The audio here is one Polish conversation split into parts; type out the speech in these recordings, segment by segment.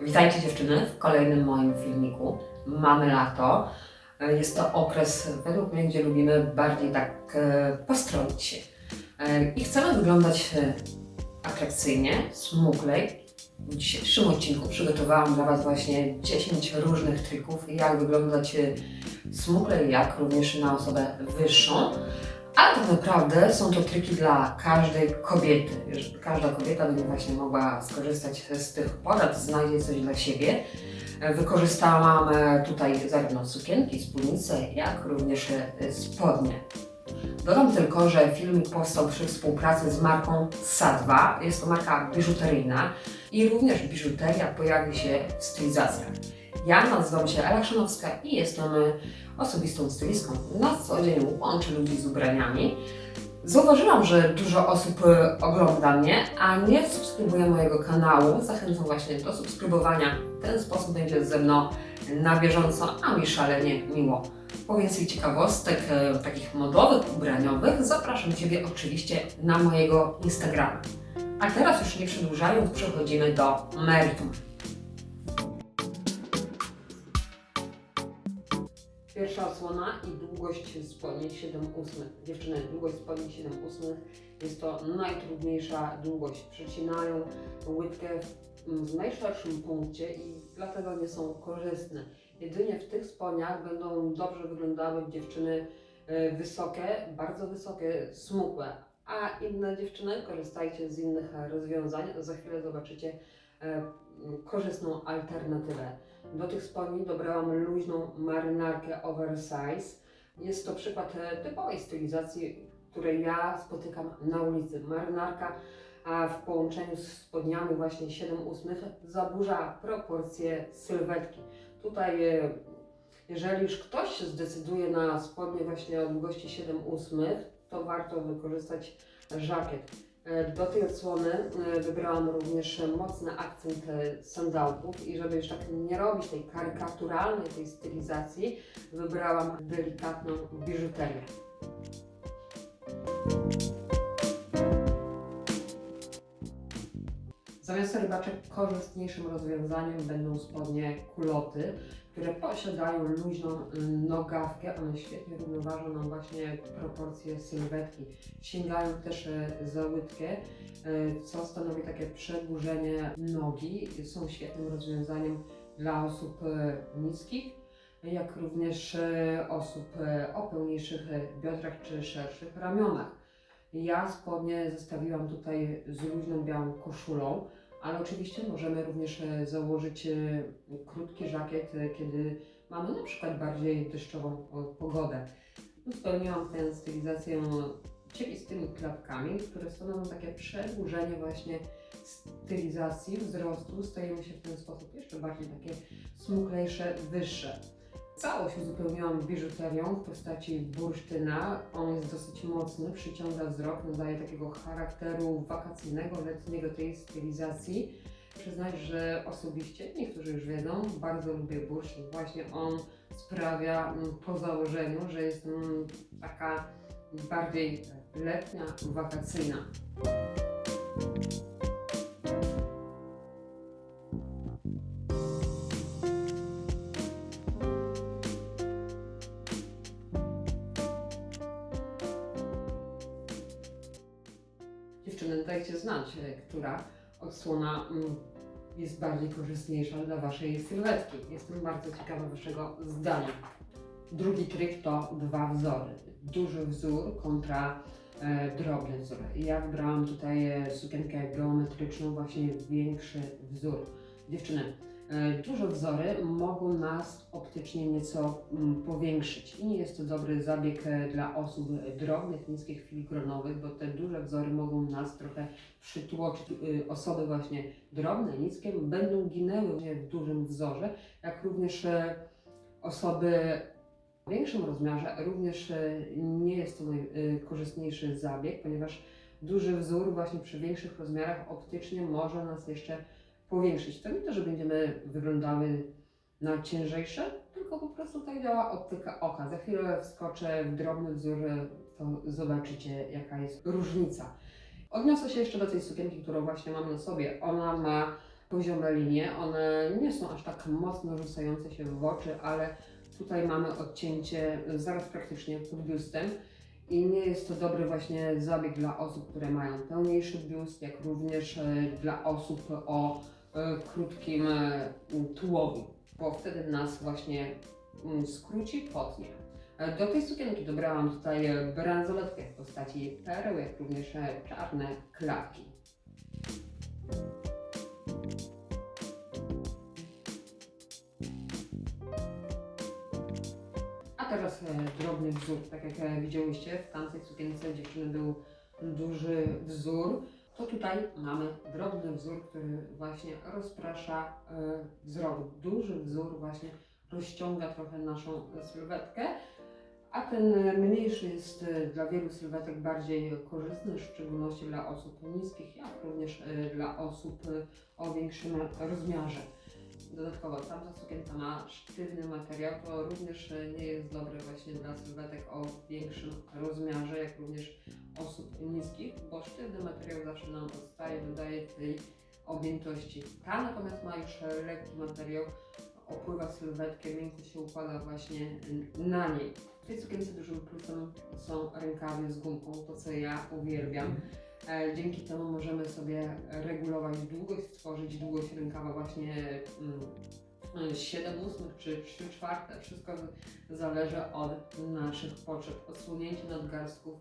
Witajcie dziewczyny w kolejnym moim filmiku. Mamy lato. E, Jest to okres, według mnie, gdzie lubimy bardziej tak e, postroić się. E, I chcemy wyglądać atrakcyjnie, smuglej. W dzisiejszym odcinku przygotowałam dla Was właśnie 10 różnych trików, jak wyglądać smuglej, jak również na osobę wyższą. Ale tak naprawdę są to triki dla każdej kobiety. Każda kobieta będzie właśnie mogła skorzystać z tych porad, znajdzie coś dla siebie. Wykorzystałam e, tutaj zarówno sukienki, spódnice, jak również e, spodnie. Dodam tylko, że filmik powstał przy współpracy z marką Sadwa. Jest to marka biżuteryjna i również biżuteria pojawi się w stylizacjach. Ja nazywam się Ela Szanowska i jestem e, osobistą stylistką. Na co dzień łączę ludzi z ubraniami. Zauważyłam, że dużo osób e, ogląda mnie, a nie subskrybuje mojego kanału. Zachęcam właśnie do subskrybowania. W ten sposób będzie ze mną na bieżąco, a mi szalenie miło. Po więcej ciekawostek e, takich modowych, ubraniowych zapraszam Ciebie oczywiście na mojego Instagrama. A teraz już nie przedłużając, przechodzimy do meritum. Pierwsza osłona i długość spodni 7 ósmych. Dziewczyny, długość spodni 7 ósmych jest to najtrudniejsza długość. Przecinają łydkę w- w najszerszym punkcie i dlatego nie są korzystne. Jedynie w tych spodniach będą dobrze wyglądały dziewczyny e, wysokie, bardzo wysokie, smukłe. A inne dziewczyny, korzystajcie z innych rozwiązań. Za chwilę zobaczycie e, korzystną alternatywę. Do tych spodni dobrałam luźną marynarkę oversize. Jest to przykład e, typowej stylizacji, której ja spotykam na ulicy. Marynarka a w połączeniu z spodniami właśnie 7 ósmych zaburza proporcje sylwetki. Tutaj e, jeżeli już ktoś się zdecyduje na spodnie właśnie o długości 7 ósmych, to warto wykorzystać żakiet. E, Do tej odsłony e, wybrałam również mocny akcent e, sandałków i żeby już tak nie robić tej karykaturalnej tej stylizacji, wybrałam delikatną biżuterię. Zamiast rybaczek korzystniejszym rozwiązaniem będą spodnie kuloty, które posiadają luźną mm, nogawkę. One świetnie równoważą nam właśnie proporcje sylwetki. Sięgają też e, za łydkę, e, co stanowi takie przedłużenie nogi. Są świetnym rozwiązaniem dla osób niskich, jak również osób o pełniejszych biodrach czy szerszych ramionach. Ja spodnie zestawiłam tutaj z luźną białą koszulą, ale oczywiście możemy również e, założyć e, krótki żakiet, e, kiedy mamy na przykład bardziej deszczową pogodę. Spełniłam tę stylizację cielistymi klapkami, które stanowią takie przedłużenie właśnie stylizacji wzrostu. Stajemy się w ten sposób jeszcze bardziej takie smuklejsze, wyższe. Całość uzupełniłam biżuterią w postaci bursztyna. On jest dosyć mocny, przyciąga wzrok, nadaje takiego charakteru wakacyjnego, letniego tej stylizacji. Przyznać, że osobiście, niektórzy już wiedzą, bardzo lubię bursztyn. Właśnie on sprawia mm, po założeniu, że jest mm, taka bardziej letnia, wakacyjna. Odsłona mm, jest bardziej korzystniejsza dla Waszej sylwetki. Jestem bardzo ciekawa Waszego zdania. Drugi trik to dwa wzory. Duży wzór kontra e, drobny wzór. Ja wybrałam tutaj e, sukienkę geometryczną, właśnie większy wzór. Dziewczyny, duże wzory mogą nas optycznie nieco mm, powiększyć i nie jest to dobry zabieg e, dla osób drobnych, niskich, filigronowych, bo te duże wzory mogą nas trochę przytłoczyć. Y, Osoby właśnie drobne, niskie będą ginęły w dużym wzorze, jak również e, osoby w większym rozmiarze również e, nie jest to najkorzystniejszy zabieg, ponieważ duży wzór właśnie przy większych rozmiarach optycznie może nas jeszcze powiększyć. To nie to, że będziemy wyglądały na ciężejsze, tylko po prostu tak działa optyka oka. Za chwilę wskoczę w drobny wzór, to zobaczycie jaka jest różnica. Odniosę się jeszcze do tej sukienki, którą właśnie mam na sobie. Ona ma poziome linie. One nie są aż tak mocno rzucające się w oczy, ale tutaj mamy odcięcie zaraz praktycznie pod biustem. I nie jest to dobry właśnie zabieg dla osób, które mają pełniejszy biust, jak również e, dla osób o krótkim e, tułowiu, bo wtedy nas właśnie mm, skróci, potnie. E, Do tej sukienki dobrałam tutaj e, bransoletkę w postaci pereł, jak również e, czarne klapki. A teraz e, drobny wzór. Tak jak e, widziałyście, w tamtej sukience dziewczyny był duży wzór. To tutaj mamy drobny wzór, który właśnie rozprasza e, wzrok. Duży wzór właśnie rozciąga trochę naszą sylwetkę, a ten mniejszy jest e, dla wielu sylwetek bardziej korzystny, w szczególności dla osób niskich, jak również e, dla osób o większym rozmiarze. Dodatkowo tamta sukienka ma sztywny materiał, to również e, nie jest dobre właśnie dla sylwetek o większym rozmiarze, jak również osób niskich, bo sztywny materiał zawsze nam odstaje, dodaje tej objętości. Ta natomiast ma już lekki materiał, opływa sylwetkę, miękko się układa właśnie na niej. W tej sukience dużym plusem są rękawy z gumką, to co ja uwielbiam. E, Dzięki temu możemy sobie regulować długość, stworzyć długość rękawa właśnie mm, 7 ósmych czy 3 czwarte. Wszystko zależy od naszych potrzeb. Odsłonięcie nadgarstków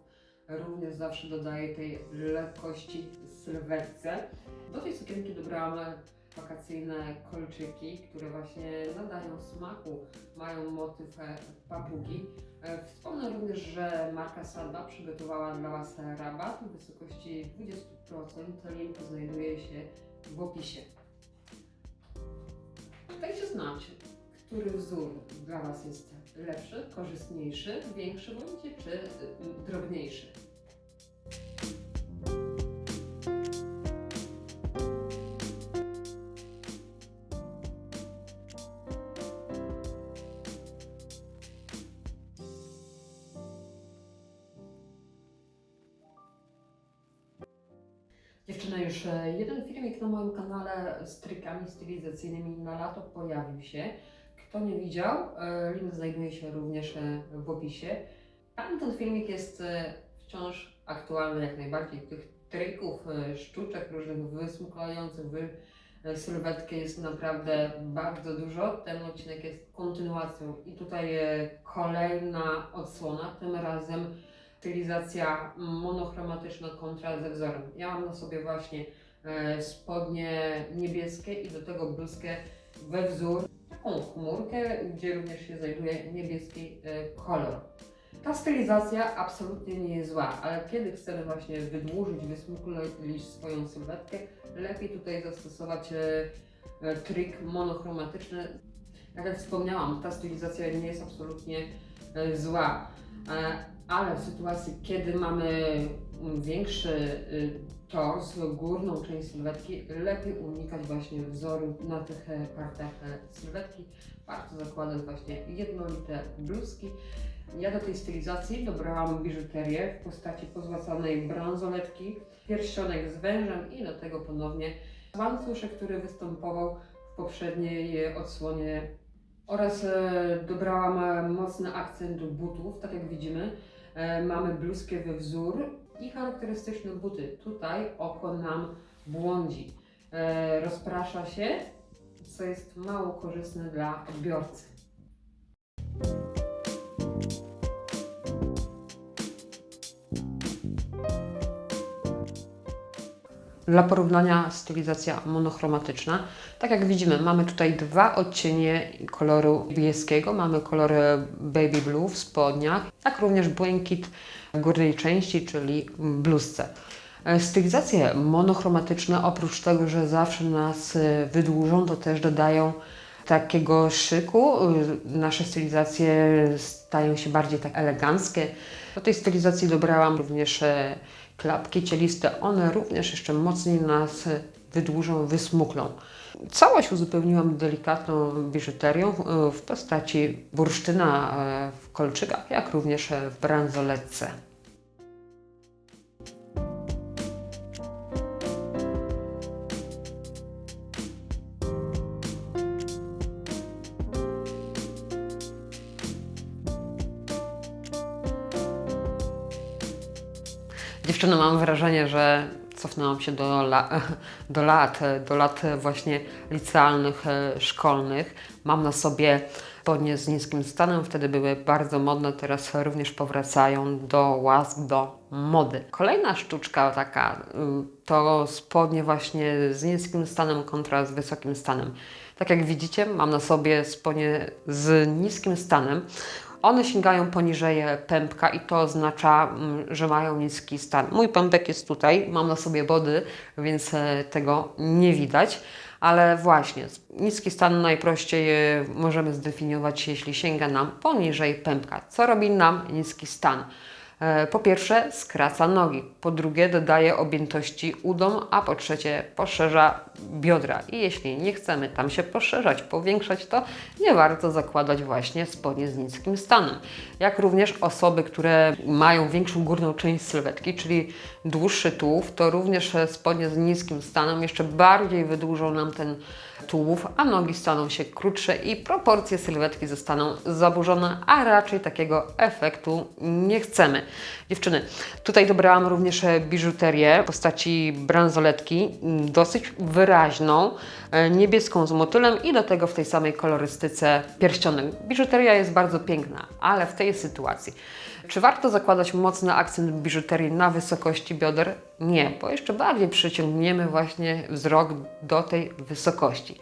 również zawsze dodaje tej lekkości sylwetce. Do tej sukienki dobrałam wakacyjne kolczyki, które właśnie nadają smaku, mają motyw e, papugi. E, Wspomnę również, że marka Sadba przygotowała dla Was rabat w wysokości 20%. Link znajduje się w opisie. Dajcie znać, który wzór dla Was jest lepszy, korzystniejszy, większy bądź czy y, drobniejszy. Już e, jeden filmik na moim kanale z trikami stylizacyjnymi na lato pojawił się. Kto nie widział, e, link znajduje się również e, w opisie. Tam ten filmik jest wciąż aktualny jak najbardziej. Tych trików, sztuczek różnych wysmuklających wy, sylwetkę jest naprawdę bardzo dużo. Ten odcinek jest kontynuacją i tutaj kolejna odsłona, tym razem stylizacja monochromatyczna kontra ze wzorem. Ja mam na sobie właśnie e, spodnie niebieskie i do tego bluzkę we wzór, taką chmurkę, gdzie również się znajduje niebieski e, kolor. Ta stylizacja absolutnie nie jest zła, ale kiedy chcemy właśnie wydłużyć, wysmuklić swoją sylwetkę, lepiej tutaj zastosować e, trik monochromatyczny. Jak wspomniałam, ta stylizacja nie jest absolutnie zła. Ale w sytuacji, kiedy mamy mm, większy y, tors, górną część sylwetki, lepiej unikać właśnie wzoru na tych e, partach e, sylwetki. Warto zakładać właśnie jednolite bluzki. Ja do tej stylizacji dobrałam biżuterię w postaci pozłacanej bransoletki, pierścionek z wężem i do tego ponownie łańcuszek, który występował w poprzedniej e, odsłonie oraz dobrałam mocny akcent butów, tak jak widzimy. E, mamy bluzkę we wzór i charakterystyczne buty. Tutaj oko nam błądzi. E, rozprasza się, co jest mało korzystne dla odbiorcy. Dla porównania stylizacja monochromatyczna. Tak jak widzimy, mamy tutaj dwa odcienie koloru niebieskiego. Mamy kolor baby blue w spodniach, jak również błękit w górnej części, czyli bluzce. E, Stylizacje monochromatyczne, oprócz tego, że zawsze nas e, wydłużą, to też dodają takiego szyku. E, Nasze stylizacje stają się bardziej tak eleganckie. Do tej stylizacji dobrałam również klapki cieliste. One również jeszcze mocniej nas wydłużą, wysmuklą. Całość uzupełniłam delikatną biżuterią e, w postaci bursztyna e, w kolczykach, jak również w bransoletce. Dziewczyny, mam wrażenie, że cofnęłam się do, la, do lat, do lat właśnie licealnych, e, szkolnych. Mam na sobie spodnie z niskim stanem, wtedy były bardzo modne, teraz również powracają do łask, do mody. Kolejna sztuczka taka y, to spodnie właśnie z niskim stanem kontra z wysokim stanem. Tak jak widzicie, mam na sobie spodnie z niskim stanem. One sięgają poniżej pępka i to oznacza, mm, że mają niski stan. Mój pępek jest tutaj, mam na sobie body, więc e, tego nie widać. Ale właśnie, niski stan najprościej e, możemy zdefiniować, jeśli sięga nam poniżej pępka. Co robi nam niski stan? E, Po pierwsze, skraca nogi, po drugie, dodaje objętości udom, a po trzecie, poszerza biodra. I jeśli nie chcemy tam się poszerzać, powiększać, to nie warto zakładać właśnie spodnie z niskim stanem. Jak również osoby, które mają większą górną część sylwetki, czyli dłuższy tułów, to również spodnie z niskim stanem jeszcze bardziej wydłużą nam ten tułów, a nogi staną się krótsze i proporcje sylwetki zostaną zaburzone, a raczej takiego efektu nie chcemy. Dziewczyny, tutaj dobrałam również biżuterię w postaci bransoletki, dosyć wyraźną, e, niebieską z motylem i do tego w tej samej kolorystyce pierścionek. Biżuteria jest bardzo piękna, ale w tej sytuacji czy warto zakładać mocny akcent biżuterii na wysokości bioder? Nie, bo jeszcze bardziej przyciągniemy właśnie wzrok do tej wysokości.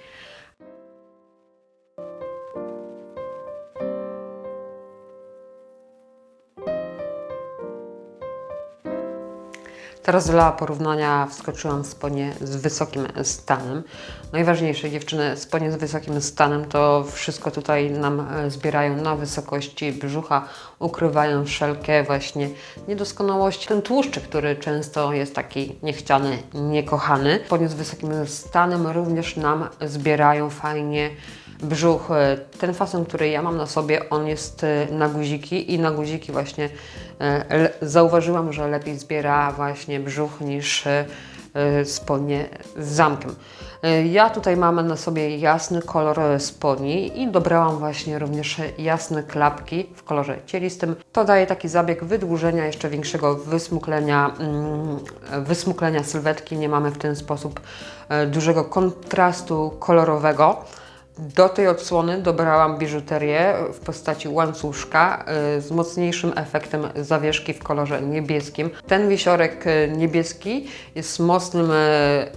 Teraz dla porównania wskoczyłam w spodnie z wysokim stanem. Najważniejsze dziewczyny, spodnie z wysokim stanem to wszystko tutaj nam e, zbierają na wysokości brzucha, ukrywają wszelkie właśnie niedoskonałości. Ten tłuszczyk, który często jest taki niechciany, niekochany. Spodnie z wysokim stanem również nam zbierają fajnie brzuch. E, Ten fason, który ja mam na sobie, on jest e, na guziki i na guziki właśnie e, zauważyłam, że lepiej zbiera właśnie brzuch niż spodnie z zamkiem. Ja tutaj mam na sobie jasny kolor spodni i dobrałam właśnie również jasne klapki w kolorze cielistym. To daje taki zabieg wydłużenia, jeszcze większego wysmuklenia, mm, wysmuklenia sylwetki. Nie mamy w ten sposób dużego kontrastu kolorowego. Do tej odsłony dobrałam biżuterię w postaci łańcuszka y, z mocniejszym efektem zawieszki w kolorze niebieskim. Ten wisiorek y, niebieski jest mocnym y,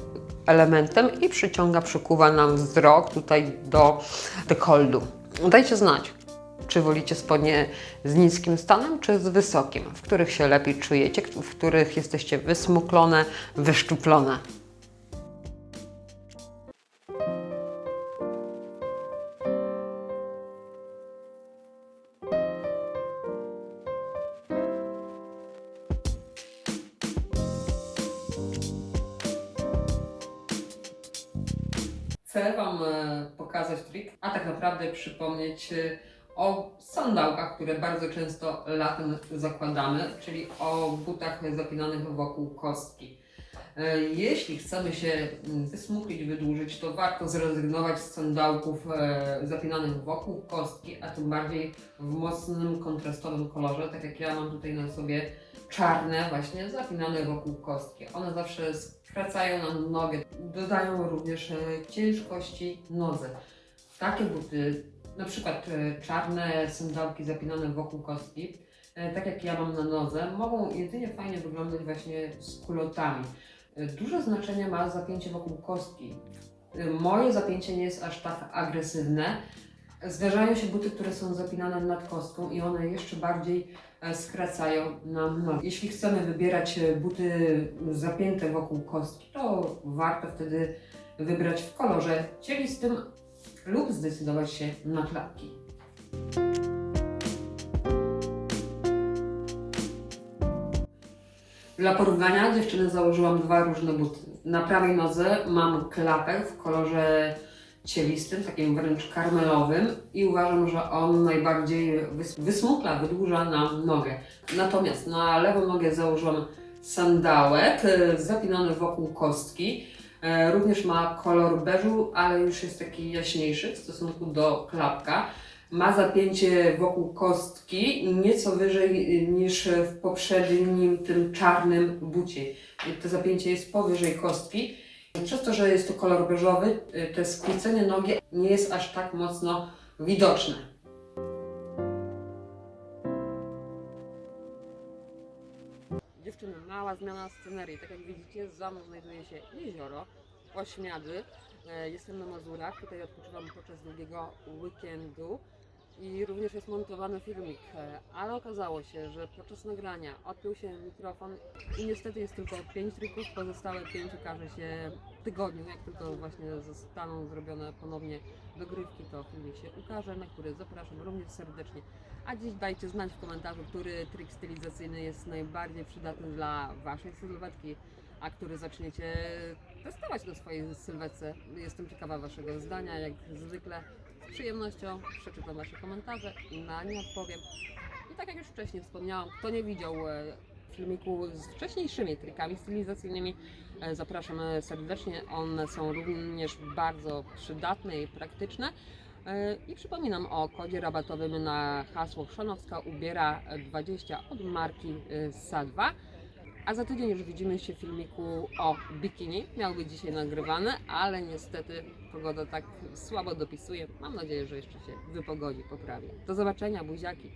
elementem i przyciąga, przykuwa nam wzrok tutaj do dekoldu. Dajcie znać, czy wolicie spodnie z niskim stanem, czy z wysokim, w których się lepiej czujecie, w których jesteście wysmuklone, wyszczuplone. Chcę Wam e, pokazać trik, a tak naprawdę przypomnieć e, o sandałkach, które bardzo często latem zakładamy, czyli o butach zapinanych wokół kostki. E, Jeśli chcemy się mm, wysmuklić, wydłużyć, to warto zrezygnować z sandałków zapinanych wokół kostki, a tym bardziej w mocnym, kontrastowym kolorze, tak jak ja mam tutaj na sobie czarne właśnie zapinane wokół kostki. One zawsze skracają nam nogę, dodają również e, ciężkości nodze. Takie buty, na przykład e, czarne sandałki zapinane wokół kostki, e, tak jak ja mam na nodze, mogą jedynie fajnie wyglądać właśnie z kulotami. Duże znaczenie ma zapięcie wokół kostki. Moje zapięcie nie jest aż tak agresywne. Zdarzają się buty, które są zapinane nad kostką i one jeszcze bardziej skracają nam nogi. Jeśli chcemy wybierać e, buty zapięte wokół kostki, to warto wtedy wybrać w kolorze cielistym lub zdecydować się na klapki. Dla porównania dziewczyny założyłam dwa różne buty. Na prawej nodze mam klapę w kolorze cielistym, takim wręcz karmelowym i uważam, że on najbardziej wys- wysmukla, wydłuża nam nogę. Natomiast na lewą nogę założyłam sandałek e, zapinany wokół kostki. E, Również ma kolor beżu, ale już jest taki jaśniejszy w stosunku do klapka. Ma zapięcie wokół kostki nieco wyżej y, niż w poprzednim, tym czarnym bucie. To zapięcie jest powyżej kostki. Przez to, że jest to kolor beżowy, y, to skrócenie nogi nie jest aż tak mocno widoczne. Dziewczyny, mała zmiana scenerii. Tak jak widzicie, za mną znajduje się jezioro Ośmiady. E, Jestem na Mazurach, tutaj odpoczywam podczas długiego weekendu i również jest montowany filmik, E, ale okazało się, że podczas nagrania odpiął się mikrofon i niestety jest tylko 5 trików, pozostałe 5 ukaże się w tygodniu, jak tylko właśnie zostaną zrobione ponownie dogrywki, to filmik się ukaże, na który zapraszam również serdecznie. A dziś dajcie znać w komentarzu, który trik stylizacyjny jest najbardziej przydatny dla Waszej sylwetki, a który zaczniecie testować na swojej sylwetce. Jestem ciekawa Waszego zdania, jak zwykle. Z przyjemnością przeczytam Wasze komentarze i na nie odpowiem. I tak jak już wcześniej wspomniałam, kto nie widział e, filmiku z wcześniejszymi trikami stylizacyjnymi, e, zapraszam e, serdecznie. One są również bardzo przydatne i praktyczne. I przypominam o kodzie rabatowym na hasło Chrzanowska ubiera 20 od marki e, SA2. A za tydzień już widzimy się w filmiku o bikini. Miał być dzisiaj nagrywany, ale niestety pogoda tak słabo dopisuje. Mam nadzieję, że jeszcze się wypogodzi, poprawi. Do zobaczenia, buziaki!